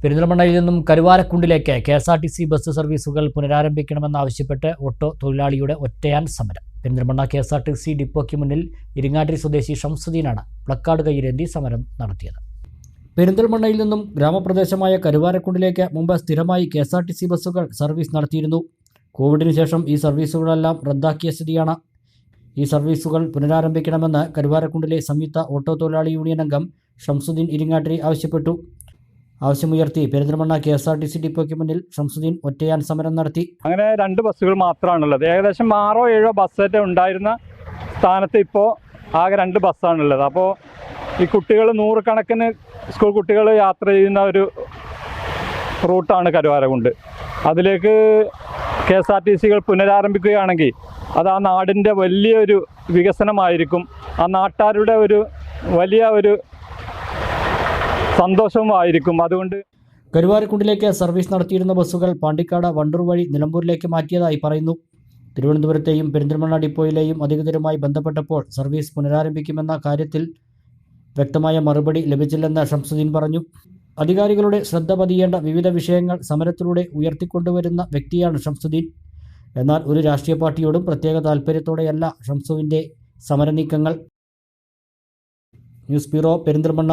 പെരിന്തൽമണ്ണയിൽ നിന്നും കരുവാരക്കുണ്ടിലേക്ക് K S R T C bus സർവീസുകൾ പുനരാരംഭിക്കണമെന്നാവശ്യപ്പെട്ട് ഓട്ടോ തൊഴിലാളിയുടെ ഒറ്റയാൻ സമരം. Perinthalmanna K S R T C ഡിപ്പോയ്ക്ക് മുന്നിൽ ഇരിങ്ങാട്ടിരി സ്വദേശി ഷംസുദ്ദീനാണ് പ്ലക്കാർഡ് കയ്യിലേന്തി സമരം നടത്തിയത്. പെരിന്തൽമണ്ണയിൽ നിന്നും ഗ്രാമപ്രദേശമായ കരുവാരക്കുണ്ടിലേക്ക് മുമ്പ് സ്ഥിരമായി K S R T C ബസ്സുകൾ സർവീസ് നടത്തിയിരുന്നു. കോവിഡിന് ശേഷം ഈ സർവീസുകളെല്ലാം റദ്ദാക്കിയ സ്ഥിതിയാണ്. ഈ സർവീസുകൾ പുനരാരംഭിക്കണമെന്ന് കരുവാരക്കുണ്ടിലെ സംയുക്ത ഓട്ടോ തൊഴിലാളി യൂണിയൻ അംഗം ഷംസുദ്ദീൻ ഇരിങ്ങാട്ടിരി ആവശ്യപ്പെട്ടു. ആവശ്യമുയർത്തി Perinthalmanna K S R T C ഡിപ്പോയ്ക്ക് മുന്നിൽ ഷംസുദ്ദീൻ ഒറ്റയാൻ സമരം നടത്തി. അങ്ങനെ രണ്ട് ബസ്സുകൾ മാത്രമാണുള്ളത്. ഏകദേശം ആറോ ഏഴോ ബസ്സൊക്കെ ഉണ്ടായിരുന്ന സ്ഥാനത്ത് ഇപ്പോൾ ആകെ രണ്ട് ബസ്സാണുള്ളത്. അപ്പോൾ ഈ കുട്ടികൾ നൂറുകണക്കിന് സ്കൂൾ കുട്ടികൾ യാത്ര ചെയ്യുന്ന ഒരു റൂട്ടാണ് കരുവാരകുണ്ട്. അതിലേക്ക് കെ എസ് ആർ ടി സികൾ പുനരാരംഭിക്കുകയാണെങ്കിൽ അത് ആ നാടിന്റെ വലിയൊരു വികസനമായിരിക്കും. ആ നാട്ടാരുടെ ഒരു വലിയ ഒരു സന്തോഷവുമായിരിക്കും. അതുകൊണ്ട് കരുവാരക്കുണ്ടിലേക്ക് സർവീസ് നടത്തിയിരുന്ന ബസ്സുകൾ പാണ്ടിക്കാട് വണ്ടൂർ വഴി നിലമ്പൂരിലേക്ക് മാറ്റിയതായി പറയുന്നു. തിരുവനന്തപുരത്തെയും പെരിന്തൽമണ്ണ ഡിപ്പോയിലെയും അധികൃതരുമായി ബന്ധപ്പെട്ടപ്പോൾ സർവീസ് പുനരാരംഭിക്കുമെന്ന കാര്യത്തിൽ വ്യക്തമായ മറുപടി ലഭിച്ചില്ലെന്ന് ഷംസുദ്ദീൻ പറഞ്ഞു. അധികാരികളുടെ ശ്രദ്ധ പതിയേണ്ട വിവിധ വിഷയങ്ങൾ സമരത്തിലൂടെ ഉയർത്തിക്കൊണ്ടുവരുന്ന വ്യക്തിയാണ് ഷംസുദ്ദീൻ. എന്നാൽ ഒരു രാഷ്ട്രീയ പാർട്ടിയോടും പ്രത്യേക താൽപ്പര്യത്തോടെയല്ല ഷംസുവിന്റെ സമരനീക്കങ്ങൾ. News bureau Perinthalmanna.